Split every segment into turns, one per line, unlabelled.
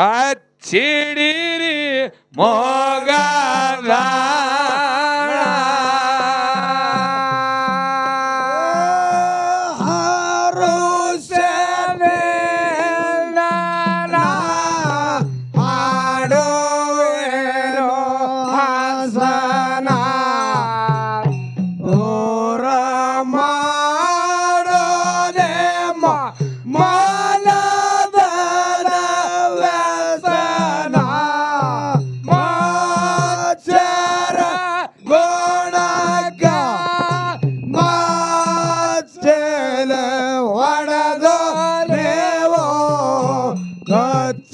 God, more.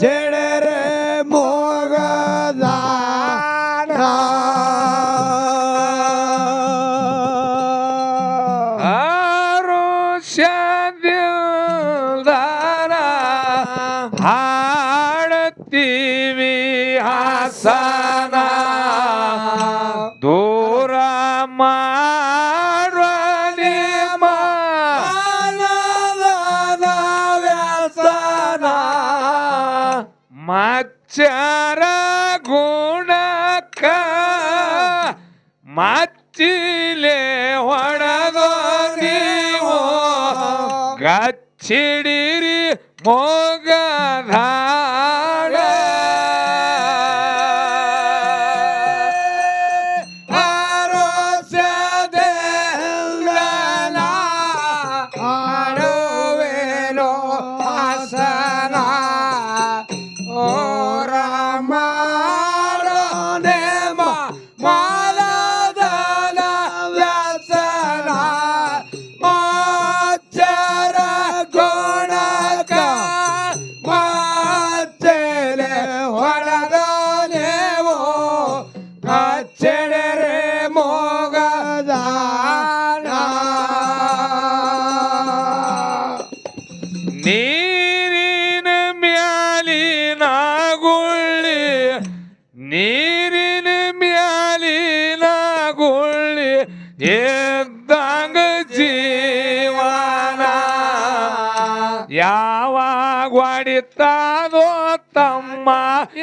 ছেড়ে ಮಚ್ಚಿಲೆ
ಹೊಡೆದೋ ನೀವು
ಗಚ್ಚಿಡಿರಿ ಮೋಗಧಾ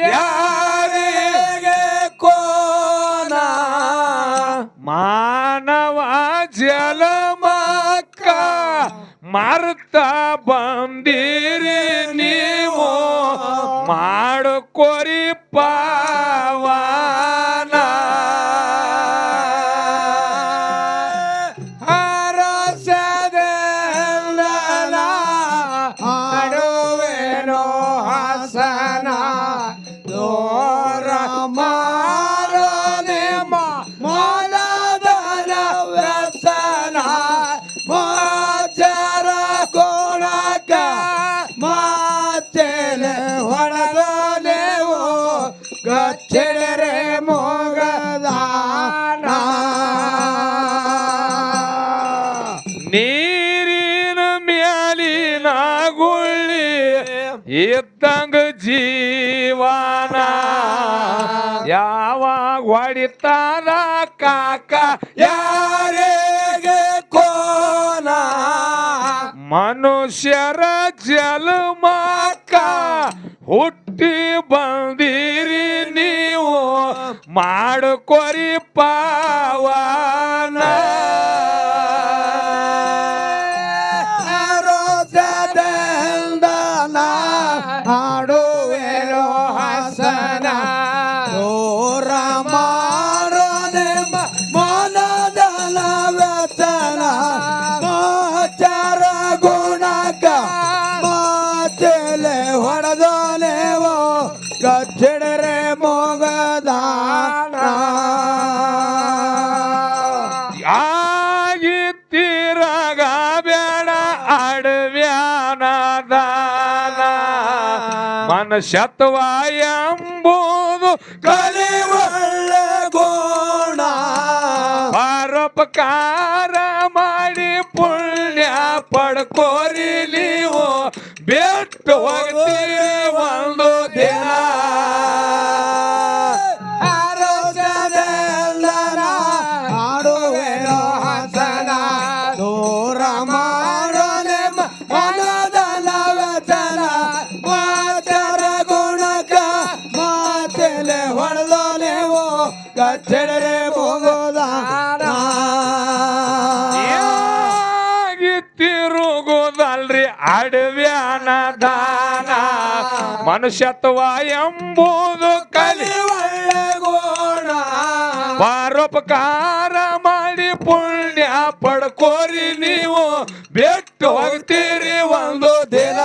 ಯಾರಿಗೆ ಕೋನ? ಮಾನವ ಜಲಮಕ್ಕ ಮರ್ತ ಬಂದಿ ಕರೀತಾರ ಕಾಕ?
ಯಾರಿಗೆ ಕೋನ?
ಮನುಷ್ಯರ ಜಲಮಕ್ಕ ಹುಟ್ಟಿ ಬಂದಿರಿ ನೀವು. ಮಾಡಿಕೊರಿ ಪಾ ಜ್ಞಾನ ಶತವಾಯ ಎಂಬುದು
ಕಲಿವಳ್ಳ ಗೋಣ
ಪರೋಪಕಾರ ಮಾಡಿ ಪುಣ್ಯ ಪಡ್ಕೋರಿ ನೀವು ಬೆಟ್ಟು ಹೋಗ್ತೀರಿ. ಯಾಗಿ ತಿರುಗುದಲ್ರಿ ಅಡವ್ಯಾನ ದಾನ. ಮನುಷ್ಯತ್ವ ಎಂಬುದು ಕಲಿ.
ಒಳ್ಳೆ ಗೋಣ
ಪರೋಪಕಾರ ಮಾಡಿ ಪುಣ್ಯ ಪಡ್ಕೋರಿ ನೀವು. ಬಿಟ್ಟು ಹೋಗ್ತೀರಿ ಒಂದು ದಿನ.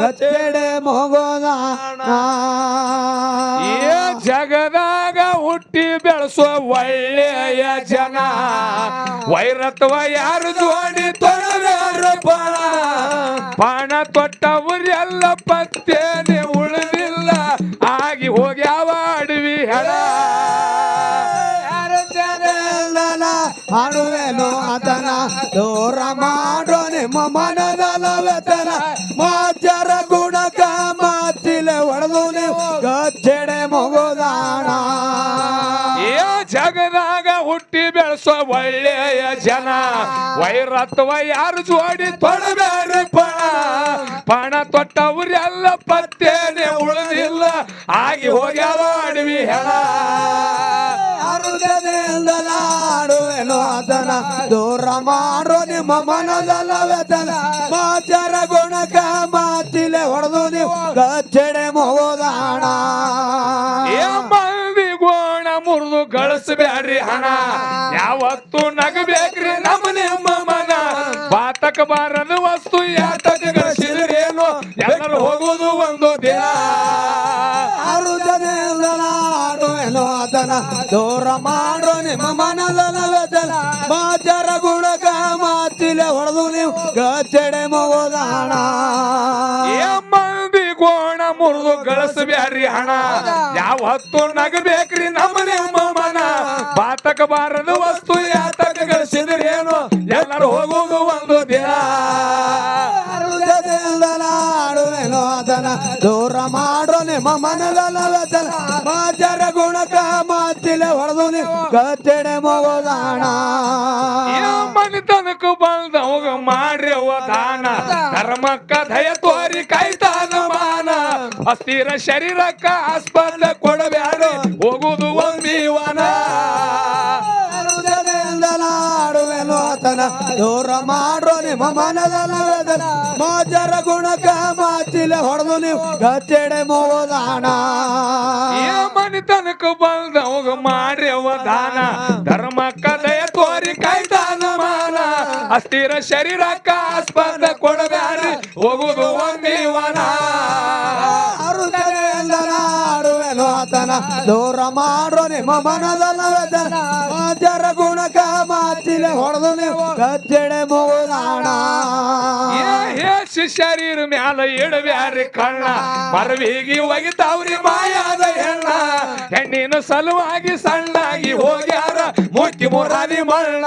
ಕಚ್ಚಡೆ ಮಗೋದಾಣ
ಈ ಜಗದಾಗ ಹುಟ್ಟಿ ಬೆಳೆಸೋ ಒಳ್ಳೆಯ ಜನ. ವೈರತ್ವ ಯಾರು ಜೋಡಿ ತೊಡವ್ಯಾರು ಪಣ ಪಣ ತೊಟ್ಟವರೆಲ್ಲ ಪತ್ತೇನೆ ಉಳಿದಿಲ್ಲ. ಆಗಿ ಹೋಗ್ಯಾವ ಅಡವಿ ಹೆಣ.
ಯಾರು ಆಡುವೆನೋ ಆತನ. ದೂರ ಮಾಡೋ ನಿಮ್ಮ ಮನದನ ವ್ಯಸನ ಮಾಚರ ಗಚ್ಚೆಡೆ ಮಗುದಾಣ.
ಏ ಜಗದಾಗ ಹುಟ್ಟಿ ಬೆಳೆಸೋ ಒಳ್ಳೆಯ ಜನ. ವೈರತ್ವ ಯಾರು ಜೋಡಿ ತೊಡಬೇಡ ಪಣ ಪಣ ತೊಟ್ಟವ್ರೆಲ್ಲ ಪತ್ತೇನೆ ಉಳಿದಿಲ್ಲ. ಆಗಿ ಹೋಗ್ಯಾರ ಅಡವಿ ಹೆಣ.
ದೂರ ಮಾಡೋ ನಿಮ್ಮ ಮನದಲ್ಲ ವ್ಯತನ ಮಾಚರ ಗುಣಕ ಮಾತಿಲೆ ಹೊಡೆದು ನೀವು ಕಚ್ಚಡೆ
ಮೋದಾಣ ಮಂದಿ ಗೋಣ ಮುರಿದು ಗಳಿಸ್ಬ್ಯಾಡ್ರಿ ಹಣ. ಯಾವತ್ತು ನಗಬೇಕ್ರಿ ನಮ್ಮ ನಿಮ್ಮ ಮನ. ಬಾತಕ ಬಾರದ ವಸ್ತು ಯಾತಕ ಗಳಿಸಿದ್ರೇನು ಎಲ್ಲರೂ ಹೋಗುವುದು ಒಂದು ದಿನ.
ಆಡುವೆನು ಆತನ ದೂರ ಮಾಡೋ ನಿಮ್ಮ ಮನದಲ್ಲ ವ್ಯತನ ಮಾಚರ ಗುಣಕ ಮಾತಿಲೆ ಹೊಡೆದು ನೀವು ಗಚ್ಚಡೆ ಮಗೋದಾಣ
ಏ ಮಂದಿ ಗೋಣ ಮುರಿದು ಗಳಸಬ್ಯಾರಿ ಹಣ. ಯಾವತ್ತು ನಗಬೇಕ್ರಿ ನಮ್ಮ ನಿಮ್ಮ ಮನ. ಬಾತಕ ಬಾರದ ವಸ್ತು ಯಾತಕ ಗಳಿಸಿದ್ರೇನು ಎಲ್ಲರೂ ಹೋಗುದು ಒಂದು ದಿನ.
ದೂರ ಮಾಡೋ ನಿಮ್ಮ ಮನದಲ್ಲ ಮಾಜರ ಗುಣಕ ಮಾತಿಲೆ ಹೊಡೆದು ಗಚ್ಚೆಡೆ ಮಗೋದಾಣ
ಮನಿತನಕ ಬಂದವಾಗ ಮಾಡ್ರಿ ದಾನ. ಧರ್ಮಕ್ಕ ದಯ ತೋರಿ ಕಾಯ್ತಾನ ಅಸ್ಥಿರ ಶರೀರಕ್ಕ ಆಸ್ಪತ್ರೆ ಕೊಡಬೇಡ. ಹೋಗುದು ಒಂದೀವನ
ಆತನ. ದೂರ ಮಾಡೋ ನಿಮ್ಮ ಮನದಲ್ಲ ಮಾಚರ ಗುಣಕ ಮಾಚಿಲೆ ಹೊಡೆದು ನೀವು ಗಚ್ಚೆಡೆ ಮೋದಾನ
ಮನಿ ತನಕ ಬಂದವಾಗ ಮಾಡ್ರಿ ಅವ ದಾನ. ಧರ್ಮಕ್ಕ ಕಥೆಯ ತೋರಿ ಕಾಯ್ತಾನ ಮಾನ. ಅಸ್ಥಿರ ಶರೀರಕ್ಕ ಆಸ್ಪದ ಕೊಡಬೇಡ ಹೋಗುದು ಒಂದಿವನ
ದೂರ ಮಾಡೋ ನಿಮ್ಮ ಮನದಲ್ಲ ವ್ಯಸನ ಮಾತ್ಯರ ಗುಣಕ ಮಾತಿಲೆ ಹೊಡೆದು ನೀವು
ಕಚ್ಚಡೆ ಮೂಲಾಣ ಶರೀರ ಮ್ಯಾಲ ಇಡಬ್ಯಾರಿ ಕಣ್ಣ. ಮರವಿಗಿ ಒಗಿತಾವ್ರಿ ಮಾಯಾದ ಹೆಣ್ಣ. ಹೆಣ್ಣಿನ ಸಲುವಾಗಿ ಸಣ್ಣಾಗಿ ಹೋಗ್ಯಾರ ಮುಟ್ಟಿ ಮುರಾದಿ ಮಣ್ಣ.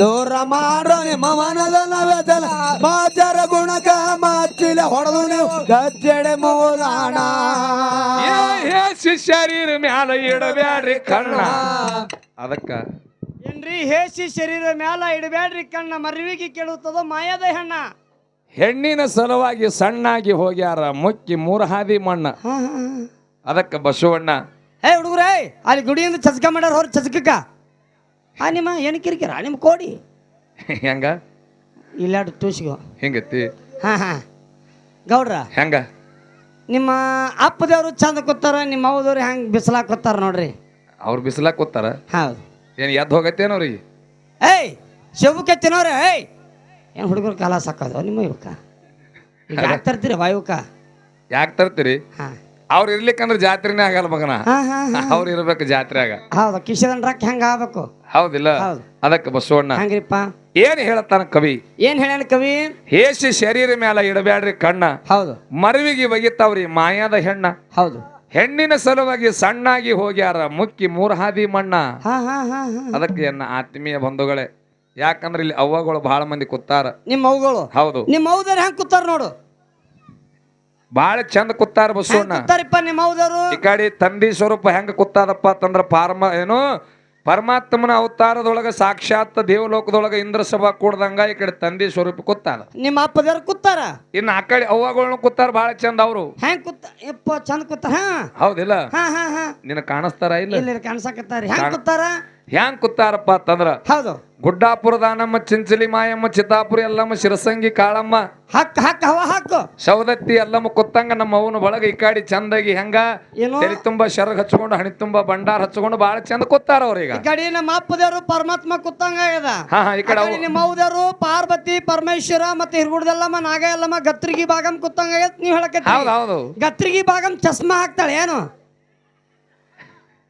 ದೂರ ಮಾಡೋ ನಿಮ್ಮ ಮನದಲ್ಲ ವ್ಯಸನ ಮಾಚರ ಗುಣಕ ಮಾತಿಲೆ ಹೊಡೆದು ನೀವು ಗಜ್ಜಡೆ ಮೂಲಾಣ.
ಏ ಶರೀರ ಮ್ಯಾಲ ಇಡಬ್ಯಾಡ್ರಿ ಕಣ್ಣ. ಅದಕ್ಕ
ಏನ್ರಿ ಹೇಸಿ ಶರೀರ ಮ್ಯಾಲ ಇಡಬ್ಯಾಡ್ರಿ ಕಣ್ಣ ಮರವಿಗೆ ಕೇಳುತ್ತದ ಮಾಯದ ಹೆಣ್ಣ.
ಹೆಣ್ಣಿನ ಸಲುವಾಗಿ ಸಣ್ಣಾಗಿ ಹೋಗ್ಯಾರ ಮುಕ್ಕಿ ಮೂರ ಹಾದಿ ಮಣ್ಣ. ಅದಕ್ಕ ಬಸವಣ್ಣ.
ಏ ಹುಡುಗ್ರೇ ಅಲ್ಲಿ ಗುಡಿಯಿಂದ ಚಸ್ಕ ಮಾಡ್ಯಾರ ಹೊರ ಚಸ್ಕಕ್ಕ. ಆ ನಿಮ್ಮ ಏನು ಕಿರಿಕಿರ ನಿಮ್ಮ ಕೋಡಿ.
ಹೆಂಗ?
ಇಲ್ಲಾಡು ತೂಸಿಗೋ
ಹಿಂಗತಿ?
ಹಾ ಹಾ. ಗೌಡ್ರ
ಹೆಂಗ?
ನಿಮ್ಮ ಅಪ್ಪದವ್ರು ಚಂದ ಕೂತಾರ ನಿಮ್ಮ ಅವ್ದವ್ರು ಹೆಂಗ್ ಬಿಸಿಲಾಕ್ ಕೂತಾರ ನೋಡ್ರಿ?
ಅವ್ರು ಬಿಸಿಲಾಕ್ ಕೂತಾರ?
ಹೌದು.
ಏನು ಎದ್ದು ಹೋಗತ್ತೇನೋ ಅವ್ರಿಗೆ
ಏಯ್ ಶಿವಕ್ಕೆ ತಿನ್ನೋರೆ ಏಯ್! ಏನು ಹುಡುಗರು ಕಾಲ ಸಾಕೋದು ನಿಮ್ಮ ಇವಕ್ಕ ಈಗ ಯಾಕೆ ತರ್ತೀರಿ ವಾಯುಕ
ಯಾಕೆ ತರ್ತೀರಿ?
ಹಾ.
ಅವ್ರು ಇರ್ಲಿಕ್ಕಂದ್ರೆ ಜಾತ್ರೆನೇ ಆಗಲ್ಲ ಮಗನ.
ಹಾ ಹಾ ಹಾ.
ಅವ್ರು ಇರ್ಬೇಕು ಜಾತ್ರೆಯಾಗ.
ಹೌದು ಕಿಶನ್ ರಾಕ್ ಹೆಂಗ ಆಗ್ಬೇಕು.
ಹೌದಿಲ್ಲ?
ಹೌದು.
ಅದಕ್ಕೆ ಬಸವಣ್ಣ.
ಹಂಗ್ರಿಪ್ಪ.
ಏನ್ ಹೇಳತ್ತಾನ ಕವಿ?
ಏನ್ ಹೇಳ್ಯಾನ ಕವಿ?
ಹೇಸಿ ಶರೀರ ಮ್ಯಾಲ ಇಡಬ್ಯಾಡ್ರಿ ಕಣ್ಣ.
ಹೌದು.
ಮರವಿಗೆ ಬಗಿತಾವ್ರಿ ಮಾಯಾದ ಹೆಣ್ಣ.
ಹೌದು.
ಹೆಣ್ಣಿನ ಸಲುವಾಗಿ ಸಣ್ಣಾಗಿ ಹೋಗ್ಯಾರ ಮುಕ್ಕಿ ಮೂರ್ ಹಾದಿ ಮಣ್ಣ.
ಹಾ ಹಾ ಹಾ ಹಾ.
ಅದಕ್ಕೆ ಎನ್ನ ಆತ್ಮೀಯ ಬಂಧುಗಳೇ. ಯಾಕಂದ್ರೆ ಇಲ್ಲಿ ಅವ್ವಗಳು ಬಹಳ ಮಂದಿ ಕೂತಾರ.
ನಿಮ್ಮ ಅವುಗಳು
ಹೌದು.
ನಿಮ್ಮ ಅವ್ದಾರ ಹೆಂಗ್ ಕೂತಾರ ನೋಡು?
ಬಹಳ ಚಂದ ಕೂತಾರ ಬಸವಣ್ಣ.
ಕೂತಾರಿಪ್ಪ ನಿಮ್ಮ
ಈ ಕಡೆ ತಂದಿ ಸ್ವರೂಪ ಹೆಂಗ ಕೂತಾದಪ್ಪ ಅಂತಂದ್ರ ಪಾರಮ ಏನು ಪರಮಾತ್ಮನ ಅವತಾರದೊಳಗ ಸಾಕ್ಷಾತ್ ದೇವಲೋಕದೊಳಗ ಇಂದ್ರ ಸಭಾ ಕೂಡ್ದಂಗ ಈ ಕಡೆ ತಂದಿ ಸ್ವರೂಪ ಕೂತಾರ
ನಿಮ್ಮ ಅಪ್ಪದವ್ರ ಕೂತಾರ
ಇನ್ನು ಆ ಕಡೆ ಅವ್ವಗಳನ್ನ ಕೂತಾರ ಬಹಳ ಚಂದ ಅವರು.
ಹೆಂಗ್ ಕೂತ ಯಪ್ಪ ಚಂದ ಕೂತಾರ ಹಾ.
ಹೌದಿಲ್ಲ?
ಹಾ ಹಾ ಹಾ.
ನಿನ್ನ ಕಾಣಿಸ್ತಾರ ಇಲ್ಲ?
ಇಲ್ಲಿ ಕಾಣ್ಸಕತ್ತಾರ. ಹೆಂಗ್ ಕೂತಾರ
ಹ್ಯಾಂಗ್ ಕೂತಾರಪ್ಪ ಅಂತಂದ್ರ?
ಹೌದು.
ಗುಡ್ಡಾಪುರ ದಾನಮ್ಮ ಚಿಂಚಲಿ ಮಾಯಮ್ಮ ಚಿತ್ತಾಪುರ ಎಲ್ಲಮ್ಮ ಶಿರಸಂಗಿ ಕಾಳಮ್ಮ.
ಹಕ್ ಹಕ್ ಹವ ಹಾಕು
ಸೌದತ್ತಿ ಎಲ್ಲಮ್ಮ ಕುತ್ತಂಗ ನಮ್ಮ ಅವನ ಬಳಗ ಈ ಕಾಡಿ ಚಂದಾಗಿ ಹೆಂಗ?
ಏನು?
ತಲೆ ತುಂಬಾ ಶರಗ್ ಹಚ್ಕೊಂಡು ಹಣಿ ತುಂಬಾ ಭಂಡಾರ ಹಚ್ಕೊಂಡು ಬಹಳ ಚಂದ ಕುತ್ತಾರ ಅವ್ರೀಗ
ಈ ಕಡೆ ನಮ್ಮ ಅಪ್ಪದೇವ್ರು ಪರಮಾತ್ಮ ಕುತ್ತಂಗ ಆಗ್ಯದ.
ಹಾ ಹಾ ಈ
ಆ
ಕಡೆ
ನಿಮ್ಮ ಪಾರ್ವತಿ ಪರಮೇಶ್ವರ ಮತ್ತೆ ಹಿರ್ಗುಡ್ದಲ್ಲಮ್ಮ ನಾಗ ಎಲ್ಲಮ್ಮ ಗತ್ರಿಗಿ ಭಾಗಂ ಕುತ್ತಂಗ ಆಗೈತ್ ನೀವ್ ಹೇಳಕತ್ತಿ
ಹೌದು ಹೌದು.
ಗತ್ರಿಗಿ ಭಾಗಂ ಚಸ್ಮಾ ಹಾಕ್ತಾಳೆ ಏನು?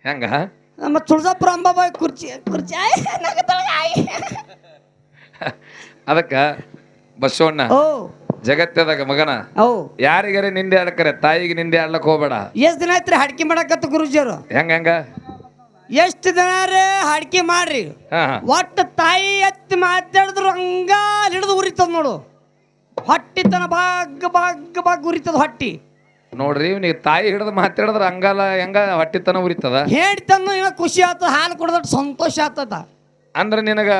ಹೆಂಗ?
ನಮ್ಮ ತುಳಜಾಪುರ ಅಂಬಾಬಾಯಿ ಕುರ್ಚಿ ಕುರ್ಚಿ.
ಅದಕ್ಕ ಬಸವಣ್ಣ
ಓ.
ಜಗತ್ತದಾಗ ಮಗನ
ಓ.
ಯಾರಿಗಾರ ನಿಂದೆ ಆಡಕರೆ ತಾಯಿಗೆ ನಿಂದೆ ಆಡ್ಲಕ್ ಹೋಗ್ಬೇಡ.
ಎಷ್ಟು ದಿನ ಆಯ್ತ್ರಿ ಹಡ್ಕಿ ಮಾಡಕತ್ತ ಗುರುಜಿಯವರು?
ಹೆಂಗ ಹೆಂಗ?
ಎಷ್ಟು ದಿನ ರೀ ಹಡ್ಕಿ ಮಾಡ್ರಿ?
ಹಾ ಹಾ.
ಒಟ್ಟು ತಾಯಿ ಎತ್ತಿ ಮಾತಾಡಿದ್ರು ಹಂಗ ಹಿಡಿದು ಉರಿತದ ನೋಡು. ಹೊಟ್ಟಿ ತನ ಬಾಗ್ ಬಾಗ್ ಬಾಗ್ ಉರಿತದ ಹೊಟ್ಟಿ.
ನೋಡ್ರಿ ನೀವು ತಾಯಿ ಹಿಡಿದು ಮಾತಾಡಿದ್ರೆ ಹಂಗಲ್ಲ ಹೆಂಗ ಹೊಟ್ಟಿತನ ಉರಿತದ?
ಇವ ಖುಷಿ ಆತು ಹಾಲು ಕುಡ್ದಟ್ಟು ಸಂತೋಷ ಆತದ.
ಅಂದ್ರೆ ನಿನಗ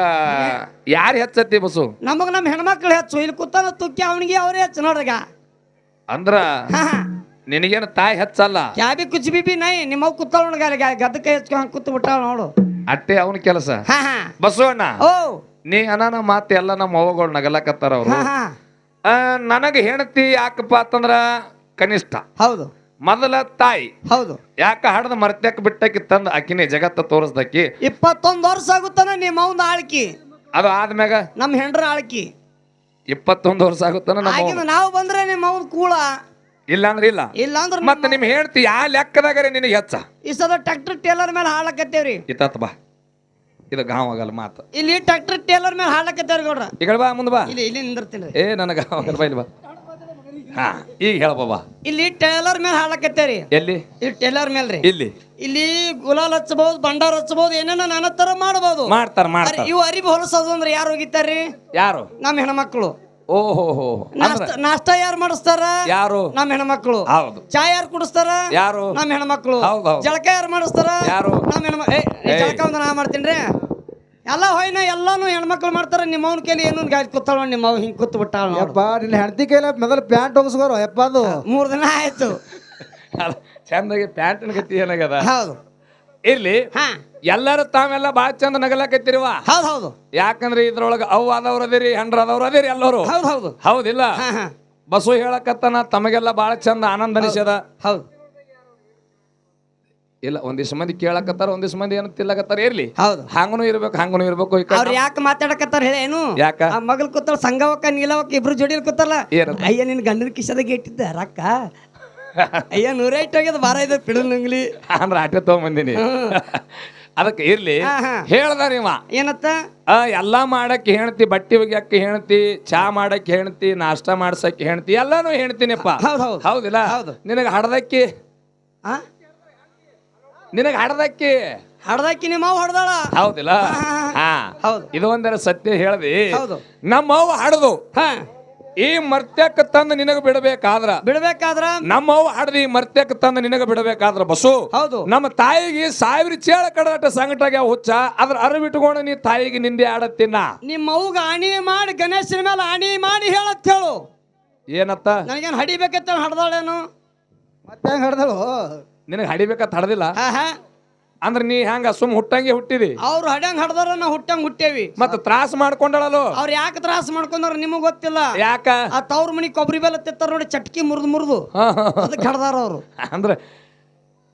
ಯಾರು ಹೆಚ್ಚತ್ತಿ ಬಸು?
ನಮಗ ನಮ್ಮ ಹೆಣ್ಮಕ್ಳು ಹೆಚ್ಚು ಇಲ್ಲಿ ಕೂತಾನ ತುಕ್ಕಿ ಅವನಿಗೆ ಅವರೇ ಹೆಚ್ಚು ನೋಡ್ರಿಗ.
ಅಂದ್ರ
ಹಾ
ನಿನಗೇನು ತಾಯಿ ಹೆಚ್ಚಲ್ಲ?
ಕ್ಯಾಬಿ ಕುಚ್ ಬಿಬಿ ನೈ ನಿಮ್ಮ ಕೂತಾಳ ನೋಡ್ಗ ಅಲ್ಲಿ ಗದ್ದಕ್ಕೆ ಹೆಚ್ಕೊಂಡು ಕೂತು ಬಿಟ್ಟಾಳ ನೋಡು.
ಅಟ್ಟೆ ಅವನ ಕೆಲಸ?
ಹಾ ಅಣ್ಣ
ಬಸವಣ್ಣ
ಓ.
ನೀ ಅನಾನ ಮಾತು ಎಲ್ಲ ನಮ್ಮ ಅವ್ವಗಳು ನಗಲಕತ್ತಾರ ಅವರು.
ನನಗೆ ಹಾ.
ಆ, ನನಗ ಹೆಂಡತಿ ಯಾಕಪ್ಪ ಅಂತಂದ್ರ ಕನಿಷ್ಠ.
ಹೌದು.
ಮೊದಲ ತಾಯಿ.
ಹೌದು.
ಯಾಕ ಹಾಡದ ಮರ್ತ್ಯಾಕ ಬಿಟ್ಟಕಿ ತಂದ ಆಕಿನೇ ಜಗತ್ತ ತೋರಿಸ್ದಕ್ಕಿ
ಇಪ್ಪತ್ತೊಂದು ವರ್ಷ ಆಗುತ್ತಾನ ನಿಮ್ಮ ಅವ್ನ ಆಳ್ಕಿ.
ಅದು ಆದ್ಮ್ಯಾಗ?
ನಮ್ಮ ಹೆಂಡ್ರ ಆಳ್ಕಿ.
ಇಪ್ಪತ್ತೊಂದು ವರ್ಷ ಆಗುತ್ತಾನ ನಮ್ಮ
ನಾವು ಬಂದ್ರೆ ನಿಮ್ಮ ಅವ್ನ ಕೂಳ.
ಇಲ್ಲ ಅಂದ್ರೆ ಇಲ್ಲ.
ಇಲ್ಲ ಅಂದ್ರೆ
ಮತ್ತೆ ನಿಮ್ ಹೇಳ್ತಿ ಯಾ ಲೆಕ್ಕದಾಗರೆ ನಿನಗೆ ಹೆಚ್ಚ?
ಈ ಸದ ಟ್ರ್ಯಾಕ್ಟರ್ ಟೇಲರ್ ಮೇಲೆ ಹಾಳಕತ್ತೇವ್ರಿ
ಇತ್ತ ಬಾ. ಇದು ಗಾಂವ್ ಆಗಲ್ಲ ಮಾತು.
ಇಲ್ಲಿ ಟ್ರ್ಯಾಕ್ಟರ್ ಟೇಲರ್ ಮೇಲೆ ಹಾಳಕತ್ತೇವ್ರಿ ಗೌಡ್ರ.
ಈಗ ಬಾ ಮುಂದೆ ಬಾ.
ಇಲ್ಲಿ ಇಲ್ಲಿ ನಿಂದಿರ್ತೀನಿ
ಏ ನನಗೆ ಆಗಲ್ಲ ಬಾ ಇಲ್ಲಿ ಬಾ. ಹಾ ಈಗ ಹೇಳ ಬಾಬಾ
ಇಲ್ಲಿ ಟೇಲರ್ ಮೇಲೆ ಹಾಳಕತ್ತೇವ್ರಿ
ಎಲ್ಲಿ?
ಇಲ್ಲಿ ಟೇಲರ್ ಮೇಲ್ರಿ.
ಇಲ್ಲಿ.
ಇಲ್ಲಿ ಗುಲಾಲ್ ಹಚ್ಚಬಹುದು ಭಂಡಾರ ಹಚ್ಚಬಹುದು ಏನೇನೋ ನಾನಾ ತರ ಮಾಡಬಹುದು
ಮಾಡ್ತಾರ ಮಾಡ್ತಾರ.
ಇವು ಅರಿಬಿ ಹೊಲಸೋದು ಅಂದ್ರೆ ಯಾರು ಹೋಗಿತ್ತಾರ್ರಿ?
ಯಾರು?
ನಮ್ಮ ಹೆಣ್ಮಕ್ಳು.
ಓಹೋ
ನಾಷ್ಟ ನಾಷ್ಟ ಯಾರು ಮಾಡಿಸ್ತಾರ?
ಯಾರು?
ನಮ್ಮ ಹೆಣ್ಮಕ್ಳು.
ಹೌದು.
ಚಾ ಯಾರು ಕುಡಿಸ್ತಾರ?
ಯಾರು?
ನಮ್ಮ ಹೆಣ್ಮಕ್ಳು. ಜಳಕ ಯಾರು ಮಾಡಿಸ್ತಾರ?
ಯಾರು?
ನಮ್ಮ ಹೆಣ್ಮ. ಜಳಕ ಒಂದು ನಾ ಮಾಡ್ತೀನಿ ಎಲ್ಲ ಹೋಯ್ನ ಎಲ್ಲಾನು ಹೆಣ್ಮಕ್ಳು ಮಾಡ್ತಾರ ನಿಮ್ಮ ಅವ್ನ ಕೈಲಿ ಏನು ಗಾಡಿ ಕೂತಾಳ ನಿಮ್ಮ ಅವ್ ಹಿಂಗ್ ಕೂತ್ ಬಿಟ್ಟಾಳ.
ಯಪ್ಪ ನಿನ್ನ ಹೆಂಡತಿ ಕೈಲ ಮೊದಲು ಪ್ಯಾಂಟ್ ಹೋಗಿಸ್ಕೋರು ಯಪ್ಪ ಅದು.
ಮೂರು ದಿನ ಆಯ್ತು.
ಚಂದಾಗಿ ಪ್ಯಾಂಟ್ ಗತಿ ಏನಾಗ್ಯದ?
ಹೌದು.
ಇರ್ಲಿ
ಹಾ.
ಎಲ್ಲರೂ ತಾವೆಲ್ಲ ಬಾಳ ಚಂದ ನಗಲಾಕತ್ತಿರುವ?
ಹೌದು ಹೌದು.
ಯಾಕಂದ್ರೆ ಇದ್ರೊಳಗ ಅವ್ ಆದವ್ರ ಅದೇರಿ ಹೆಂಡ್ರ ಆದವ್ರ ಅದೇರಿ ಎಲ್ಲರೂ.
ಹೌದು ಹೌದು.
ಹೌದಿಲ್ಲ? ಬಸು ಹೇಳಕತ್ತನ ತಮಗೆಲ್ಲ ಬಾಳ ಚಂದ ಆನಂದ ಅನಿಸ್ಯದ?
ಹೌದು.
ಇಲ್ಲ ಒಂದಿಷ್ಟು ಮಂದಿ ಕೇಳಕತ್ತಾರ ಒಂದಿಷ್ಟು ಮಂದಿ ಏನು ತಿಲ್ಲಕತ್ತಾರ ಇರ್ಲಿ.
ಹೌದು.
ಹಂಗನು ಇರ್ಬೇಕು ಹಂಗನು ಇರ್ಬೇಕು ಈ ಕಡೆ
ಅವ್ರು ಯಾಕೆ ಮಾತಾಡಕತ್ತಾರ ಹೇಳೇನು ಏನು?
ಯಾಕ?
ಆ ಮಗಲ್ ಕೂತಾಳ ಸಂಗವಕ್ಕ ನೀಲವಕ್ಕ ಇಬ್ರು ಜೋಡಿ ಕೂತಾರಲ್ಲ?
ಏನಂತ?
ಅಯ್ಯ ನಿನ್ ಗಂಡನ ಕಿಶದಾಗ ಇಟ್ಟಿದ್ದ ರೊಕ್ಕ. ಅಯ್ಯ ನೂರ ಹೋಗ್ಯದ ಬಾರ ಇದೆ ಪಿಡಲ್ ನಂಗ್ಲಿ.
ಅಂದ್ರ ಆಟೆ ತಗೊಂಬಂದಿನಿ. ಅದಕ್ಕೆ ಇರ್ಲಿ
ಹಾ, ಹಾ.
ಹೇಳ್ದ ನೀವ
ಏನತ್ತ?
ಆ ಎಲ್ಲಾ ಮಾಡಕ್ಕೆ ಹೆಣ್ತಿ ಬಟ್ಟೆ ಒಗ್ಯಾಕ ಹೆಣ್ತಿ ಚಾ ಮಾಡಕ್ಕೆ ಹೇಳ್ತಿ ನಾಷ್ಟ ಮಾಡ್ಸಕ್ಕೆ ಹೆಣ್ತಿ ಎಲ್ಲಾನು ಹೇಳ್ತೀನಿಪ್ಪ
ಹೌದ್ ಹೌದ್.
ಹೌದಿಲ್ಲ?
ಹೌದು.
ನಿನಗೆ ಹಡದಕ್ಕಿ?
ಆ?
ನಿನಗ ಹಡದಕ್ಕಿ?
ಹಡ್ದಾಕಿ ನಿಮ್ಮ ಅವ್ ಹೊಡ್ದಾಳ?
ಹೌದಿಲ್ಲ? ಹಾ
ಹೌದು.
ಇದು ಒಂದರ ಸತ್ಯ ಹೇಳ್ದಿ.
ಹೌದು.
ನಮ್ಮವ್ವ ಹಡದು.
ಹಾ.
ಈ ಮರ್ತ್ಯಕ್ಕ ತಂದು ನಿನಗ ಬಿಡಬೇಕಾದ್ರ?
ಬಿಡ್ಬೇಕಾದ್ರ?
ನಮ್ಮವ್ವ ಹಡದಿ ಈ ಮರ್ತ್ಯಕ್ಕ ತಂದು ನಿನಗ ಬಿಡಬೇಕಾದ್ರ ಬಸ್ಸು
ಹೌದು.
ನಮ್ಮ ತಾಯಿಗೆ ಸಾವಿರ ಚೇಳ ಕಡಾಟ ಸಂಕಟಾಗ ಹುಚ್ಚ. ಅದ್ರ ಅರಿವಿಟ್ಕೊಂಡು ನೀ ತಾಯಿಗೆ ನಿಂದೆ ಆಡತ್ತಿನ
ನಿಮ್ಮ ಅವ್ಗ ಆಣಿ ಮಾಡಿ ಗಣೇಶನ ಮೇಲೆ ಆಣಿ ಮಾಡಿ ಹೇಳತ್ ಹೇಳು.
ಏನತ್ತ?
ನನಗೇನು ಹಡಿಬೇಕತ್ತ ಹಡ್ದಾಳೇನು?
ಮತ್ತೆ ಹೆಂಗ್ ಹಿಡ್ದಳು?
ನಿನಗೆ ಹಡಿಬೇಕಂತ ಹಡದಿಲ್ಲ ಅಂದ್ರೆ ನೀ ಹಂಗ ಸುಮ್ ಹುಟ್ಟಂಗೆ ಹುಟ್ಟಿದಿ?
ಅವ್ರು ಹಡಂಗ್ ಹಡ್ದಾರ ನಾವು ಹುಟ್ಟಂಗ್ ಹುಟ್ಟೇವಿ.
ಮತ್ತ ತ್ರಾಸ ಮಾಡ್ಕೊಂಡಳಲು
ಅವ್ರು ಯಾಕೆ ತ್ರಾಸ ಮಾಡ್ಕೊಂಡಾರ ನಿಮಗ್ ಗೊತ್ತಿಲ್ಲ?
ಯಾಕ?
ಆ ತವ್ರ ಮನಿ ಕೊಬ್ಬರಿ ಬೆಲ್ಲ ತಿತ್ತಾರ ನೋಡಿ ಚಟ್ಕಿ ಮುರಿದು ಮುರಿದು. ಅದಕ್ಕೆ ಹಡ್ದಾರ ಅವರು.
ಅಂದ್ರೆ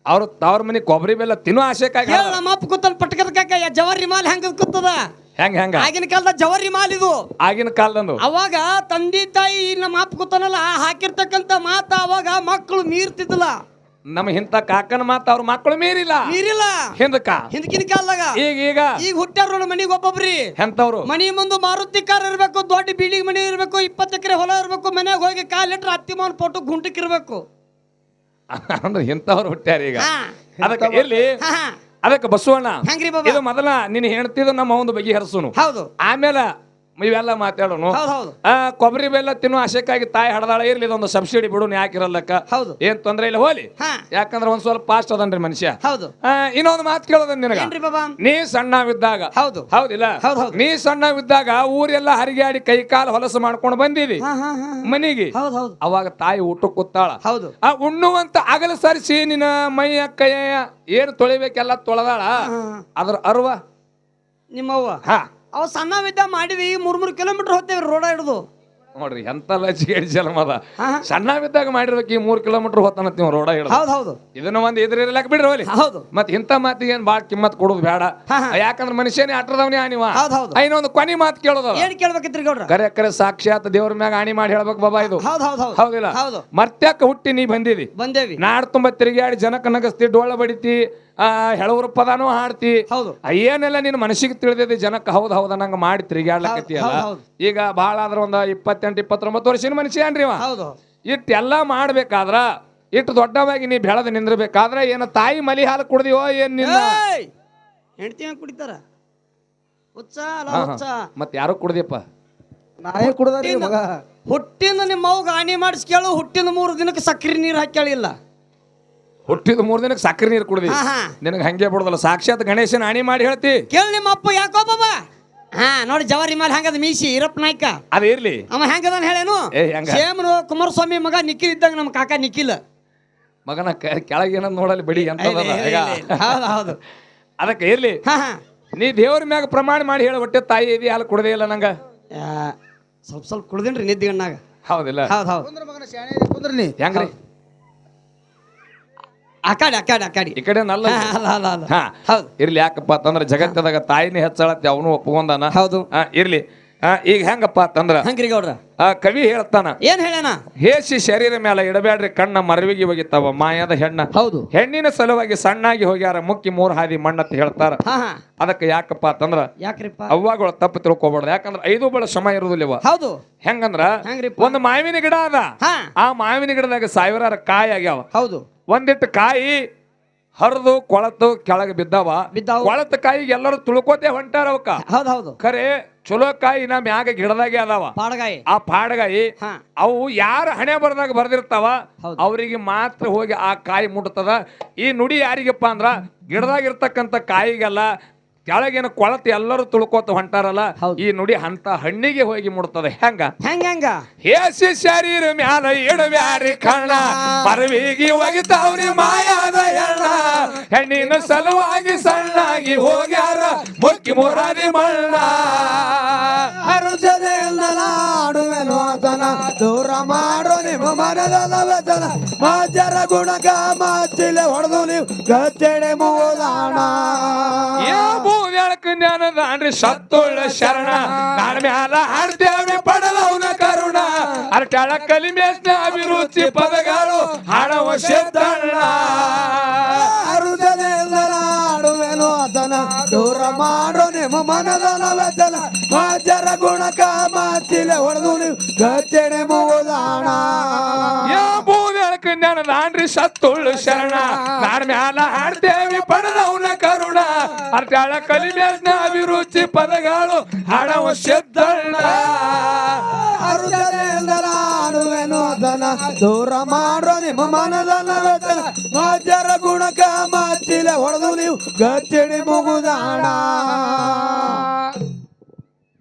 ಅವ್ರ ತವ್ರ ಮನಿ ಕೊಬ್ಬರಿ ಬೆಲ್ಲ ತಿನ್ನೋ ಆಶೆಕ್ಕಾಗಿ
ನಮ್ಮ ಅಪ್ಪ ಕೂತಲ್ ಪಟ್ಕದ ಕಾಕ ಜವಾರಿ ಮಾಲ್ ಹೆಂಗ ಕೂತದ?
ಹೆಂಗ ಹೆಂಗ?
ಆಗಿನ ಕಾಲದ ಜವಾರಿ ಮಾಲ್ ಇದು.
ಆಗಿನ ಕಾಲದಂದು?
ಅವಾಗ ತಂದೆ ತಾಯಿ ನಮ್ಮ ಅಪ್ಪ ಕೂತನಲ್ಲ ಹಾಕಿರ್ತಕ್ಕಂತ ಮಾತ ಅವಾಗ ಮಕ್ಕಳು ಮೀರ್ತಿದ್ದಿಲ್ಲ.
ನಮ್ಮ ಇಂತ ಕಾಕನ ಮಾತ ಅವ್ರ ಮಕ್ಕಳು ಮೀರಿಲ್ಲ.
ಮೀರಿಲ್ಲ.
ಹಿಂದಕ್ಕ?
ಹಿಂದಕಿನ ಕಾಲದಾಗ
ಈಗ ಈಗ?
ಈಗ ಹುಟ್ಟ್ಯಾರ ನೋಡ ಮನಿಗೆ ಒಬ್ಬೊಬ್ರಿ.
ಎಂತವ್ರು
ಮನಿ ಮುಂದೆ ಮಾರುತಿ ಕಾರ್ ಇರ್ಬೇಕು ದೊಡ್ಡ ಬಿಲ್ಡಿಂಗ್ ಮನಿ ಇರ್ಬೇಕು ಇಪ್ಪತ್ತು ಎಕರೆ ಹೊಲ ಇರ್ಬೇಕು ಮನ್ಯಾಗ ಹೋಗಿ ಕಾಲು ಲೀಟ್ರ್ ಹತ್ತಿ ಮಾವನ್ ಫೋಟೋ ಗುಂಟಕ್ಕೆ ಇರ್ಬೇಕು.
ಅಂದ್ರೆ ಇಂಥವ್ರು ಹುಟ್ಟ್ಯಾರ ಈಗ? ಅದಕ್ಕೆ ಎಲ್ಲಿ. ಅದಕ್ಕೆ ಬಸವಣ್ಣ
ಹೆಂಗ್ರಿ ಬಾಬಾ?
ಇದು ಮೊದಲ ನೀನು ಹೇಳ್ತಿದ್ದು ನಮ್ಮ ಒಂದು ಬಗೆಹರಿಸುನು.
ಹೌದು.
ಆಮೇಲೆ ಇವೆಲ್ಲ ಮಾತಾಡೋನು.
ಹೌದು
ಆ ಕೊಬ್ಬರಿ ಬೆಲ್ಲ ತಿನ್ನೋ ಆಶೆಕ್ಕಾಗಿ ತಾಯಿ ಹಡದಾಳ ಇರ್ಲಿ ಇದೊಂದು ಸಬ್ಸಿಡಿ ಬಿಡು ಯಾಕಿರಲ್ಲಕ್ಕ
ಹೌದು.
ಏನ್ ತೊಂದ್ರೆ ಇಲ್ಲ ಹೋಲಿ.
ಹಾ.
ಯಾಕಂದ್ರೆ ಒಂದ್ ಸ್ವಲ್ಪ ಫಾಸ್ಟ್ ಅದನ್ರಿ ಮನುಷ್ಯ.
ಹೌದು.
ಆ, ಇನ್ನೊಂದು ಮಾತು ಕೇಳೋದ ನಿನಗ.
ಏನ್ರಿ ಬಾಬಾ?
ನೀ ಸಣ್ಣವಿದ್ದಾಗ.
ಹೌದು.
ಹೌದಿಲ್ಲ?
ಹೌದ್ ಹೌದ್.
ನೀ ಸಣ್ಣವಿದ್ದಾಗ ಊರೆಲ್ಲ ಹರಿಗಾಡಿ ಕೈ ಕಾಲು ಹೊಲಸು ಮಾಡ್ಕೊಂಡು ಬಂದಿದಿ.
ಹಾ ಹಾ ಹಾ
ಮನಿಗೆ.
ಹೌದು ಹೌದು.
ಅವಾಗ ತಾಯಿ ಊಟ ಕೂತಾಳ.
ಹೌದು.
ಆ ಉಣ್ಣುವಂತ ಅಗಲ ಸರಿಸಿ ನಿನ್ನ ಮೈಯ ಕೈಯ ಏನು ತೊಳಿಬೇಕೆಲ್ಲ ತೊಳೆದಾಳ.
ಹಾ.
ಅದ್ರ ಅರ್ವ?
ನಿಮ್ಮವ್ವ?
ಹಾ.
ಅವ್ ಸಣ್ಣವಿದ್ದ ಮಾಡಿವಿ ಮೂರ್ ಮೂರ್ ಕಿಲೋಮೀಟರ್ ಹೋಗ್ತೇವ್ರಿ ರೋಡ ಹಿಡ್ದು.
ನೋಡ್ರಿ ಎಂತ ಲಜ್ಜಿಗೆ
ಸಣ್ಣ.
ಸಣ್ಣವಿದ್ದಾಗ ಮಾಡಿರ್ಬೇಕು ಈ ಮೂರ್ ಕಿಲೋಮೀಟರ್ ಹೋತಾನತ್ ನೀವು ರೋಡ ಹಿಡಿದು.
ಹೌದು ಹೌದು.
ಇದನ್ನ ಒಂದ್ ಇದ್ರ ಇರ್ಲಾಕ ಬಿಡ್ರಿ ಹೋಲಿ
ಹೌದು.
ಮತ್ ಇಂಥ ಮಾತಿಗೆ ಏನ್ ಬಾಳ್ ಕಿಮ್ಮತ್ ಕೊಡೋದು ಬೇಡ. ಯಾಕಂದ್ರೆ ಮನುಷ್ಯನೇ ಆಟದವನೇ ಆಣಿವ
ಹೌದ್ ಹೌದು.
ಇನ್ನೊಂದು ಕೊನಿ ಮಾತು ಕೇಳೋದು
ಏನ್ ಕೇಳ್ಬೇಕಿತ್ರಿ ಗೌಡ್ರ?
ಕರೆ ಕರೆ ಸಾಕ್ಷಾತ್ ದೇವ್ರ ಮ್ಯಾಗ ಆಣಿ ಮಾಡಿ ಹೇಳ್ಬೇಕು ಬಾಬಾ ಇದು.
ಹೌದು ಹೌದು ಹೌದು.
ಹೌದಿಲ್ಲ?
ಹೌದು.
ಮರ್ತ್ಯಾಕ ಹುಟ್ಟಿ ನೀ ಬಂದಿದಿ.
ಬಂದೇವಿ.
ನಾಡ್ ತುಂಬ ತಿರುಗಾಡಿ ಜನಕ್ಕೆ ನಗಸ್ತಿ ಡೋಳ ಬಡಿತಿ ಆ ಹೆಳವ್ರ ಪದಾನು ಹಾಡ್ತಿ.
ಹೌದು.
ಏನೆಲ್ಲ ನಿನ್ನ ಮನಸ್ಸಿಗೆ ತಿಳಿದಿದೆ ಜನಕ್ಕೆ. ಹೌದು ಹೌದ ನಂಗೆ ಮಾಡಿ ತಿರುಗಾಡ್ಲಕತ್ತಿಯಲ್ಲ.
ಹೌದ್.
ಈಗ ಭಾಳ ಆದ್ರ ಒಂದ ಇಪ್ಪತ್ತೆಂಟು ಇಪ್ಪತ್ತೊಂಬತ್ತು ವರ್ಷ ಮನುಷ್ಯ ಏನ್ರಿ ಇವ?
ಹೌದು.
ಇಟ್ಟು ಎಲ್ಲ ಮಾಡ್ಬೇಕಾದ್ರ ಇಟ್ಟು ದೊಡ್ಡವಾಗಿ ನೀ ಬೆಳೆದು ನಿಂದ್ರಬೇಕಾದ್ರ ಏನು ತಾಯಿ ಮಲಿ ಹಾಲು ಕುಡ್ದಿವೋ ಏನ್ ನಿನ್ನ?
ಹೆಂಡತಿ ಹೆಂಗ್ ಕುಡಿತಾರ? ಹುಚ್ಚ ಅಲ್ಲ. ಹುಚ್ಚ.
ಯಾರು ಕುಡ್ದಿಪ್ಪ
ನಾಯಿ ಕುಡ್ದಾರಿ ಮಗ?
ಹುಟ್ಟಿಂದ ನಿಮ್ಮ ಅವ್ಗ ಮಾಡಿಸ್ಕೇಳು ಮಾಡಿಸ್ ಹುಟ್ಟಿನ ಮೂರು ದಿನಕ್ಕೆ ಸಕ್ಕರೆ ನೀರು ಹಾಕ್ಯಾಳಿಲ್ಲ
ಹುಟ್ಟಿದ ಮೂರ್ ದಿನಕ್ಕೆ ಸಕ್ಕರೆ ನೀರು ಕುಡ್ದಿ.
ಹಾ ಹಾ.
ನಿನಗೆ ಹಂಗೆ ಬಿಡೋದಲ್ಲ. ಸಾಕ್ಷಾತ್ ಗಣೇಶನ ಆಣಿ ಮಾಡಿ ಹೇಳ್ತಿ.
ಕೇಳಿ ನಿಮ್ಮ ಅಪ್ಪ ಯಾಕೋ ಬಾಬಾ ಹಾ ನೋಡಿ ಜವಾರಿ ಮೇಲೆ ಹಂಗದ ಮೀಸಿ ಇರಪ್ಪ ನಾಯ್ಕ.
ಅದ ಇರ್ಲಿ.
ಅವ ಹೆಂಗದ ಹೇಳೇನು
ಏ, ಹೆಂಗ?
ಕುಮಾರ್ ಕುಮಾರಸ್ವಾಮಿ ಮಗ ನಿಖಿಲ್ ಇದ್ದಂಗ ನಮ್ಮ ಕಾಕ ನಿಖಿಲ್.
ಮಗನ ಕ- ಕೆಳಗೆ ಏನಂದ್ ನೋಡಲಿ ಬಿಡಿ
ಅಂತ. ಹೌದು ಹೌದು.
ಅದಕ್ಕೆ ಇರ್ಲಿ.
ಹಾ ಹಾ.
ನೀ ದೇವ್ರ ಮ್ಯಾಗ ಪ್ರಮಾಣ ಮಾಡಿ ಹೇಳ ಹೊಟ್ಟೆ ತಾಯಿ ಇದೆ ಅಲ್ಲಿ ಕುಡ್ದೇ ಇಲ್ಲ ನಂಗ.
ಆ, ಸ್ವಲ್ಪ ಸ್ವಲ್ಪ ಕುಡ್ದೇನ್ರಿ ನಿದ್ದೆ ಗಣ್ಣಾಗ
ಹೌದಿಲ್ಲ.
ಹೌದು ಹೌದು.
ಕುಂದ್ರ ಮಗನ ಶಾಣೆ ಕುಂದ್ರ ನೀ
ಹೆಂಗ್ರಿ
ಅಕಾಡಿ ಅಕಾಡಿ ಅಕಾಡಿ
ಈ ಕಡೆ ನಲ್ಲ
ಹಾ, ಅಲ್ಲ ಅಲ್ಲ ಅಲ್ಲ
ಹಾ.
ಹೌದು.
ಇರ್ಲಿ ಯಾಕಪ್ಪ ಅಂತಂದ್ರೆ ಜಗತ್ತದಾಗ ತಾಯಿನೇ ಹೆಚ್ಚಳತ್ತೆ ಅವನು ಒಪ್ಕೊಂಡಾನ?
ಹೌದು.
ಹಾ ಇರ್ಲಿ. ಈಗ ಹೆಂಗಪ್ಪ ಅಂತಂದ್ರ
ಹಂಗ್ರಿ ಗೌಡ್ರ?
ಆ ಕವಿ ಹೇಳ್ತಾನ
ಏನ್ ಹೇಳೋಣ
ಹೇಸಿ ಶರೀರ ಮೇಲೆ ಇಡಬೇಡ್ರಿ ಕಣ್ಣ ಮರವಿಗೆ ಹೋಗಿತ್ತಾವ ಮಾಯದ ಹೆಣ್ಣ.
ಹೌದು.
ಹೆಣ್ಣಿನ ಸಲುವಾಗಿ ಸಣ್ಣಾಗಿ ಹೋಗ್ಯಾರ ಮುಕ್ಕಿ ಮೂರ್ ಹಾದಿ ಮಣ್ಣತ್ ಹೇಳ್ತಾರ.
ಹಾ ಹಾ.
ಅದಕ್ಕೆ ಯಾಕಪ್ಪ ಅಂತಂದ್ರ
ಯಾಕ್ರಿಪ್ಪ?
ಅವ್ವಾಗಳು ತಪ್ಪು ತಿಳ್ಕೊಬಾರ್ದು. ಯಾಕಂದ್ರ ಐದು ಬಳ ಶ್ರಮ ಇರುದಿಲ್ಲ ಇವ.
ಹೌದು.
ಹೆಂಗಂದ್ರ
ಹೆಂಗ್ರಿಪ್ಪ?
ಒಂದು ಮಾವಿನ ಗಿಡ ಅದ.
ಹಾ.
ಆ ಮಾವಿನ ಗಿಡದಾಗ ಸಾವಿರಾರು ಕಾಯಿ ಆಗ್ಯಾವ.
ಹೌದು.
ಒಂದಿಟ್ಟು ಕಾಯಿ ಹರಿದು ಕೊಳತು ಕೆಳಗೆ ಬಿದ್ದಾವ.
ಬಿದ್ದಾವ.
ಕೊಳತ ಕಾಯಿಗೆ ಎಲ್ಲರೂ ತುಳ್ಕೋತೆ ಹೊಂಟಾರ ಅವಕ್ಕ.
ಹೌದು ಹೌದು.
ಖರೆ ಚಲೋ ಕಾಯಿ ನಾ ಮ್ಯಾಗ ಗಿಡದಾಗೆ ಅದಾವ.
ಪಾಡಗಾಯಿ.
ಆ ಪಾಡಗಾಯಿ
ಹಾ.
ಅವು ಯಾರ ಹಣೆ ಬರದಾಗ ಬರ್ದಿರ್ತಾವ
ಹೌದು.
ಅವರಿಗೆ ಮಾತ್ರ ಹೋಗಿ ಆ ಕಾಯಿ ಮುಟ್ತದ. ಈ ನುಡಿ ಯಾರಿಗಪ್ಪ ಅಂದ್ರ ಗಿಡದಾಗ ಇರ್ತಕ್ಕಂಥ ಕಾಯಿಗೆಲ್ಲ ಕೆಳಗಿನ ಕೊಳತ ಎಲ್ಲರೂ ತುಳ್ಕೋತ ಹೊಂಟಾರಲ್ಲ ಈ ನುಡಿ ಅಂತ ಹಣ್ಣಿಗೆ ಹೋಗಿ ಮುಡ್ತದೆ ಹೆಂಗ?
ಹೆಂಗ ಹೆಂಗ?
ಹೇಸಿ ಶರೀರ ಮ್ಯಾಲ ಇಡಬ್ಯಾರಿ ಕಣ್ಣ ಪರವಿಗಿ ಒಗಿತಾವ್ರಿ ಮಾಯಾದ ಎಣ್ಣ ಹೆಣ್ಣಿನ ಸಲುವಾಗಿ ಸಣ್ಣಾಗಿ ಹೋಗ್ಯಾರ ಮುಕ್ಕಿ ಮುರಾರಿ ಮಣ್ಣ.
ದೂರ ಮಾಡೋ ನಿಮ್ಮ ಮನದ ವೇತನ ಮಾಜರ ಗುಣಗ ಮಾಚಿಲೆ ಹೊಡೆದು ನೀವು ಗತ್ತೆಡೆ ಮೂಲಾಣ
ಏ ಜ್ಞಾನದ ಅನ್ರಿ ಸತ್ತುಳ್ಳ ಶರಣ. ನಾಡ ಮ್ಯಾಲ ಹಾಡ್ತೇವ್ರಿ ಪಡಲವನ ಕರುಣ. ಅರಟಾಳ ಕಲಿಮೇಸ್ನ ಅಭಿರುಚಿ ಪದಗಳು ಹಣವ ಶೆದ್ದಣ್ಣ
ದೂರ ಮಾಡೋ ನಿಮ್ಮ ಮನದ ವೇತನ ಮಾಜರ ಗುಣಕ ಮಾತಿಲೆ ಹೊಡೆದು ನೀವು ಗಚ್ಚೆಡೆ ಮೂದಾಣ
ಯಾ ಸತ್ತುಳ್ಳು ಶರಣ. ನಾನ್ ಮ್ಯಾಲ ಹಾಡ್ತೇವಿ ಪಡೆದವನ ಕರುಣ. ಅರಟಾಳ ಕಲಿಮೇಸ್ನ ಅಭಿರುಚಿ ಪದಗಳು
ಹಣವ ಅದನ ದೂರ ಮಾಡೋ ನಿಮ್ಮ ಮನದ ವೇತನ ಮಾಜರ ಗುಣಕ ಮಾಚಿಲೆ ಹೊಡೆದು ನೀವು ಗಚ್ಚಡಿ ಮುಗುದಾಡ